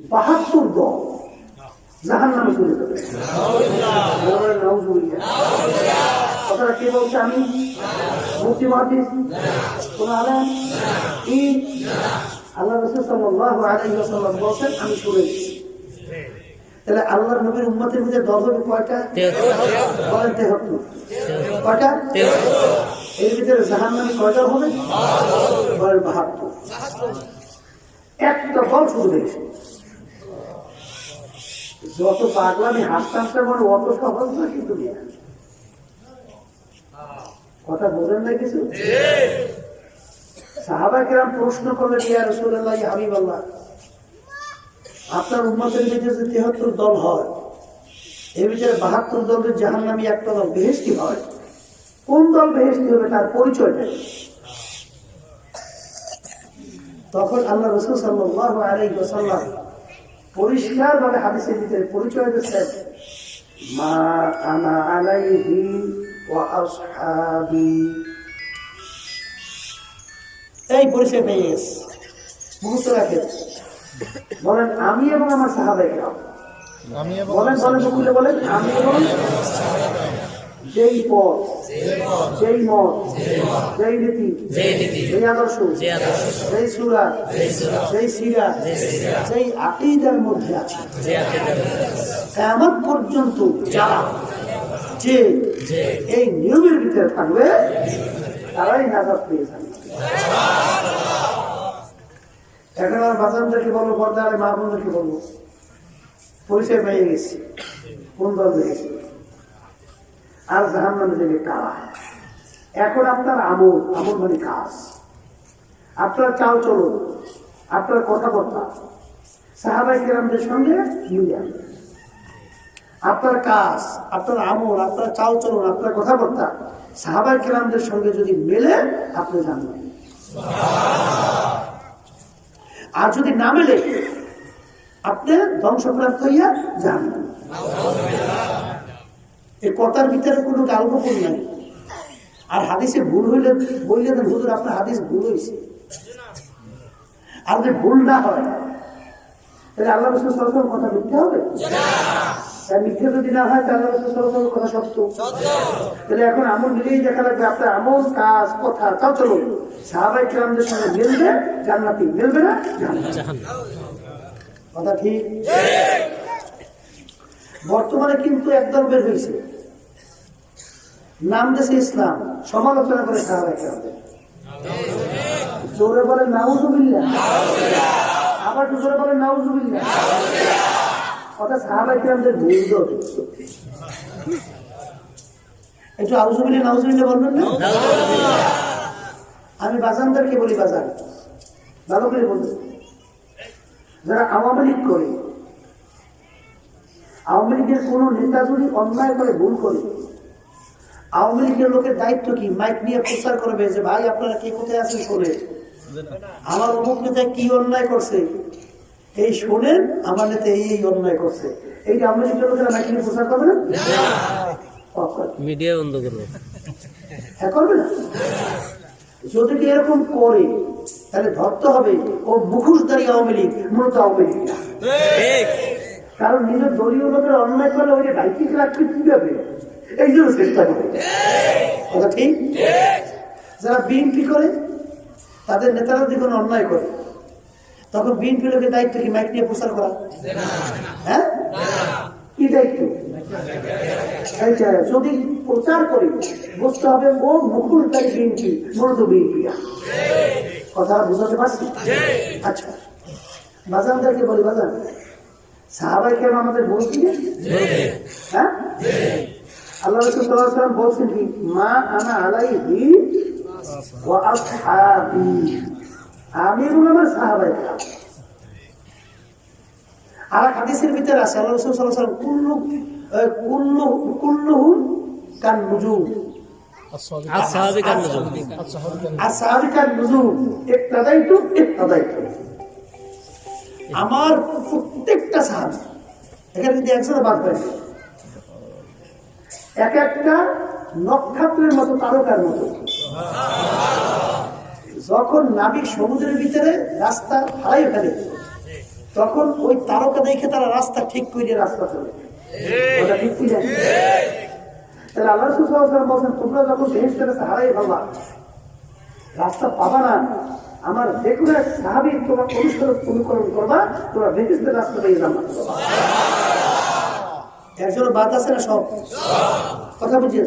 বাহাত্তর দল জাহান নামে চলে যাবে কথাটা কে বলছে আমি? মুফতি মহাদিস? কোন আলেম? কি? আল্লাহ রসুল সাল্লাল্লাহু আলাইহি ওয়াসাল্লাম বলছেন, আমি শুনেছি তাহলে আল্লাহর নবীর উম্মতের ভিতরে দল হবে কয়টা? বলেন তেহত্তর। কয়টা? এর ভিতরে জাহান নামে কয়টা হবে? বলেন বাহাত্তর। একটা দল শুধু দেখছি যত পাগলামি হাসতাম মানে অত সহজ না কিন্তু কথা বোঝেন না কিছু? সাহাবা কিরাম প্রশ্ন করলেন, ইয়া রসুল্লাহ হাবিব আল্লাহ আপনার উন্মতের ভিতরে যে তেহাত্তর দল হয়, এর ভিতরে বাহাত্তর দলের জাহান নামী একটা দল বেহেস্তি হয়। কোন দল বেহেস্তি হবে তার পরিচয় দেয় তখন আল্লাহ রসুল সাল্লাহ আলাই সাল্লাম পরিষ্কার ভাবে হাদিসের ভিতরে পরিচয় দিচ্ছেন মা আনা আলাইহি ওয়া আসহাবি। এই পরিচয় পেয়ে গেছে। মুখস্থ রাখেন বলেন আমি এবং আমার সাহাবাই আমি বলেন বলেন বলেন আমি এবং যেই পথ যেই মত যেই নীতি যেই আদর্শ যেই সুরা যেই সিরা যেই আকিদার মধ্যে আছে। এমন পর্যন্ত যারা যে এই নিয়মের ভিতরে থাকবে তারাই নাজাদ পেয়ে যাবে। এখন আমার বাজানদেরকে বলব পর্দারে মা বোনদেরকে বলব পরিচয় পেয়ে গেছি। কোন দল দেখেছি আর জাহান নামে কারা এখন আপনার আমল আমল মানে কাজ। আপনার চাল চলো আপনার কথাবার্তা। সাহাবাই কেরামদের সঙ্গে মিলে আনবে। আপনার কাজ, আপনার আমল, আপনার চাল চলন, আপনার কথাবার্তা সাহাবাই কেরামদের সঙ্গে যদি মেলে, আপনি জানবেন। আর যদি না মেলে, আপনি ধ্বংসপ্রাপ্ত হইয়া জানবেন। এই কথার ভিতরে কোনো গালগোপন নাই। আর হাদিসে ভুল হইলে বললে না, হুজুর, আপনার হাদিস ভুল হয়েছে আর যদি ভুল না হয়, তাহলে আল্লাহ রসুল সরকার কথা মিথ্যে হবে? মিথ্যে যদি না হয়, তাহলে রসুল সরকার কথা সত্য? তাহলে এখন আমল মিলিয়ে দেখা লাগবে আপনার আমল, কাজ, কথা, তাও চলো। সাহাবাই কিরামদের সঙ্গে মিলবে, জান্নাতি মিলবে না? কথা ঠিক? বর্তমানে কিন্তু একদল বের হয়েছে। নাম দেশে ইসলাম। সমালোচনা করে সাহাবাই জোরে বলে নাউজুবিল্লা আবার জোরে বলে নাউজুবিল্লা কথা সাহাবাই দোষ। একটু আউজুবিল্লা নাউজুবিল্লা বলবেন না? আমি বাজানদারকে বলি বাজান। ভালো করে বলবেন যারা আওয়ামী লীগ করে আওয়ামী লীগের কোন নেতা যদি অন্যায় করে ভুল করে। আওয়ামী লীগের লোকের দায়িত্ব কি? মাইক নিয়ে প্রচার করবে যে ভাই আপনারা কে কোথায় আছেন শোনে? আমার অমুক নেতা কি অন্যায় করছে? এই শোনেন আমার নেতা এই এই অন্যায় করছে। এই যে আওয়ামী লীগের লোকেরা মাইক নিয়ে প্রচার করবে না। মিডিয়া বন্ধ করব। হ্যাঁ করবে না? যদি কি এরকম করে তাহলে ধরতে হবে ও মুখোশধারী আওয়ামী লীগ মূলত আওয়ামী লীগ। কারণ নিজের দলীয় লোকের অন্যায় করলে ওই বাইকে রাখতে কি যাবে এই জন্য চেষ্টা করে। ঠিক? যারা বিএনপি করে, তাদের নেতারা যদি কোনো অন্যায় করে, তখন বিএনপি লোকের দায়িত্ব কি মাইক নিয়ে প্রচার করা? হ্যাঁ? কি দায়িত্ব? যদি প্রচার করি বুঝতে হবে ও মুখুলদারি বিএনপি মূলত বিএনপি কথা বুঝাতে পারছি? আচ্ছা। বাজানদেরকে বলি, বাজান সাহাবাই কেন আমাদের হ্যাঁ? আল্লাহ রসুল সাল্লাল্লাহু আলাইহি ওয়াসাল্লাম বলছেন কি মা আনা আলাইহি আসহাবি। আমি এবং আমার সাহাবাই আর হাদিসের ভিতরে আছে আল্লাহ রসুল সাল্লাল্লাহু আলাইহি ওয়াসাল্লাম কুল্লু কুল্লু কুল্লুহুম কান নুজুম আর সাহাবি কান্না আর সাহাবিকার নুজুম ইক্তাদাইতু আমার প্রত্যেকটা সাহাবি, এখানে কিন্তু একসাথে বাদ পাই এক একটা নক্ষত্রের মতো, তারকার মতো। যখন নাবিক সমুদ্রের ভিতরে রাস্তা হারাই ফেলে, তখন ওই তারকা দেখে তারা রাস্তা ঠিক করে রাস্তা চলে। আল্লাহ বলছেন, তোমরা যখন বেহেস্টের হারাই ভাবা রাস্তা পাবা না আমার যে কোনো এক সাহাবি তোমার অনুসরণ অনুকরণ করবা তোমরা বেহেস্টের রাস্তা পেয়ে যাবা। একজন বাদ আছে না সব? কথা বুঝিয়ে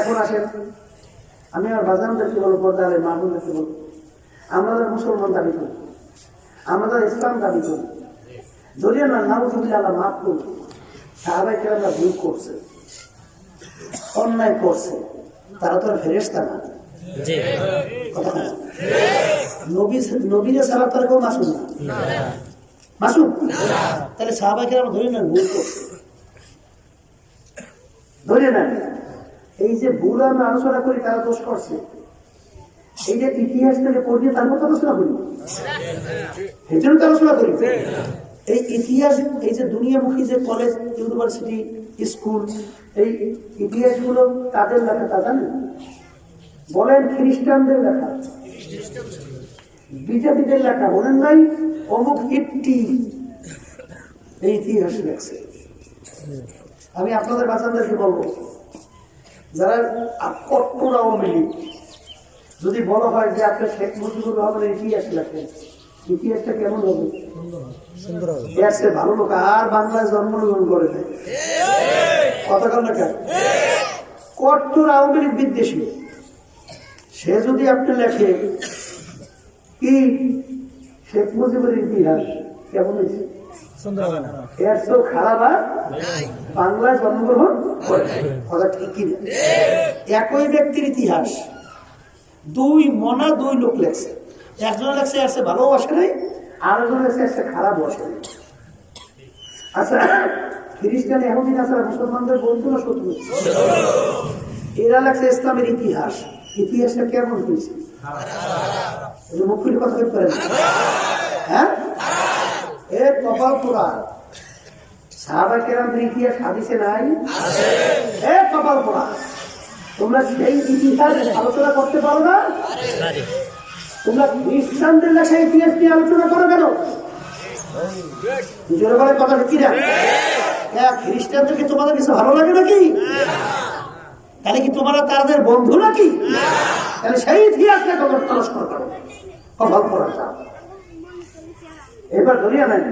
এখন আসেন। আমি আমার বাজানদেরকে বলব পর্দা আলে মাহমুদদেরকে বলব আমরা যারা মুসলমান দাবি করি আমরা ইসলাম দাবি করি যদিও না নাউজুবিল্লাহ মাফ করি সাহাবাই কেরামরা ভুল করছে অন্যায় করছে তারা তো আর ফেরেস্তা না। কথা তাহলে কেরাম ধরে নেন ভুল ধরে নেন। এই যে ভুল আমরা আলোচনা করি তারা দোষ করছে? এই যে ইতিহাস থেকে পড়িয়ে আলোচনা করি। তো আলোচনা করি। এই ইতিহাস, এই যে দুনিয়ামুখী যে কলেজ ইউনিভার্সিটি স্কুল এই ইতিহাসগুলো তাদের লেখা তা জানেন? বলেন খ্রিস্টানদের লেখা। বিজেপিদের লেখা বলেন নাই অমুক একটি এই ইতিহাস লেখছে। আমি আপনাদের বাচ্চাদেরকে বলব? যারা কট্টর আওয়ামী লীগ যদি বলা হয় যে আপনি শেখ মুজিবুর রহমানের ইতিহাস লেখেন ইতিহাসটা কেমন হবে? চেয়ে ভালো লোক আর বাংলায় জন্মগ্রহণ করে কথা কেন? কট্টর আওয়ামী লীগ বিদ্বেষী। সে যদি আপনি লেখে কি? শেখ মুজিবের ইতিহাস কেমন হয়েছে? এর তো খারাপ আর বাংলায় জন্মগ্রহণ? একই ব্যক্তির ইতিহাস। দুই মনা দুই লোক লেখছে। একজন লেখছে চেয়ে ভালো বসে নাই। আর একজন লেখছে চেয়ে খারাপ বসে নাই। আচ্ছা খ্রিস্টান এহুদিন আছে মুসলমানদের বন্ধু না শত্রু এরা লেখছে ইসলামের ইতিহাস। ইতিহাসটা কেমন হয়েছে? মুখের কথা হ্যাঁ? এ কপাল পোড়া। সাহাবা কেরামের ইতিহাস হাদিসে নাই? এ কপাল পোড়া। তোমরা সেই ইতিহাস আলোচনা করতে পারো না? তোমরা খ্রিস্টানদের লেখা ইতিহাস নিয়ে আলোচনা করো কেন? জোরে কথা কি না। হ্যাঁ খ্রিস্টানদের কি তোমাদের কিছু ভালো লাগে নাকি? তাহলে কি তোমরা তাদের বন্ধু নাকি? তাহলে সেই ইতিহাস নিয়ে তোমরা তলস্কর করো কপাল পড়া চাও এবার ধরিয়া নাই।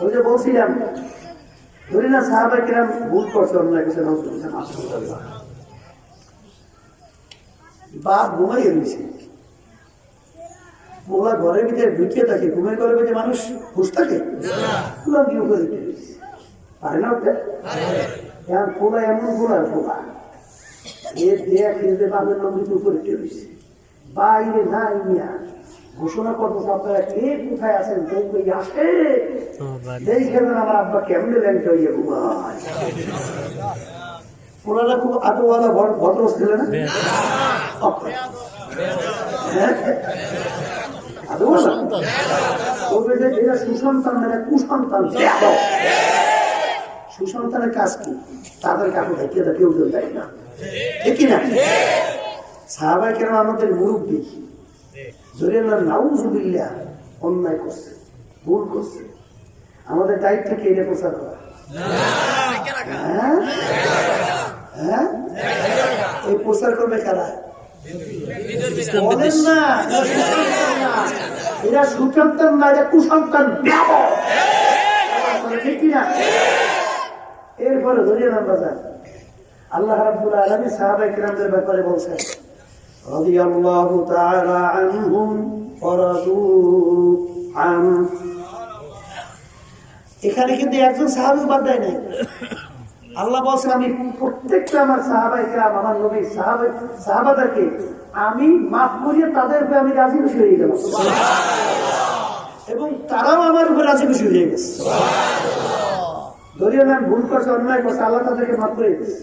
ওই যে বলছিলাম ধরি না সাহাবা কিরাম ভুল করছে অন্য কিছু বাপ ঘুমাইয়ে দিয়েছে মোলা ঘরের ভিতরে ঢুকিয়ে থাকে ঘুমের ঘরের ভিতরে মানুষ হুশ থাকে? দিয়ে উপরে পারে না এখন পোলা এমন পোলা পোলা। উপরে বাইরে নাই মিয়া। ঘোষণা করতেছে আপনারা কে কোথায় আছেন কই আসে। দেখেন আমার আব্বা কেমনে ল্যাংটা হইয়া ঘুমায়। ওনারা খুব আদোওয়ালা ভদ্র ছিল না? হ্যাঁ? মানে। সুসন্তানের কাজ কি? তাদের কাকু দেয় কেউ কেউ দেয় না। ঠিক না। আমাদের মুরব্বী। জোরে না নাউজুবিল্লা অন্যায় করছে, ভুল করছে। আমাদের দায়িত্ব কে এটা প্রচার করা? হ্যাঁ? হ্যাঁ? প্রচার করবে কারা? না। সুসন্তান না। এরা না কুসন্তান ঠিক কিনা? এরপরে ধরিয়ে নাম বাজার। আল্লাহ রাব্বুল আলামিন সাহাবায়ে কিরামদের ব্যাপারে বলছেন রাদিয়াল্লাহু তাআলা আনহুম ওয়া রাদু আন। এখানে কিন্তু একজন সাহাবী বাদ দেয় নাই। আল্লাহ বলছেন আমি প্রত্যেকটা আমার সাহাবাই কেরাম আমার নবী সাহাবাই সাহাবাদেরকে আমি মাফ করিয়ে তাদের উপরে আমি রাজি খুশি হয়ে গেলাম। এবং তারাও আমার উপরে রাজি খুশি হয়ে গেছে। ধরিয়ে নেন, ভুল করছে, অন্যায় করছে, আল্লাহ তাদেরকে মাফ করে দিয়েছে।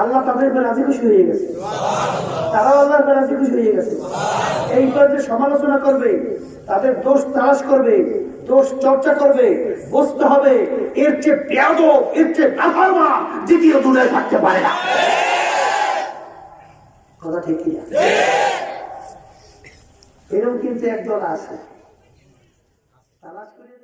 আল্লাহ তাদের রাজি খুশি হয়ে গেছে। তারাও আল্লাহর রাজি খুশি হয়ে গেছে। এইবার যে সমালোচনা করবে, তাদের দোষ তালাশ করবে, দোষ চর্চা করবে, বুঝতে হবে, এর চেয়ে ব্যাদ এর চেয়ে নাফারমা দ্বিতীয় দুনিয়ায় থাকতে পারে না। কথা ঠিক এরকম কিন্তু একদল আছে। করিয়ে দেখি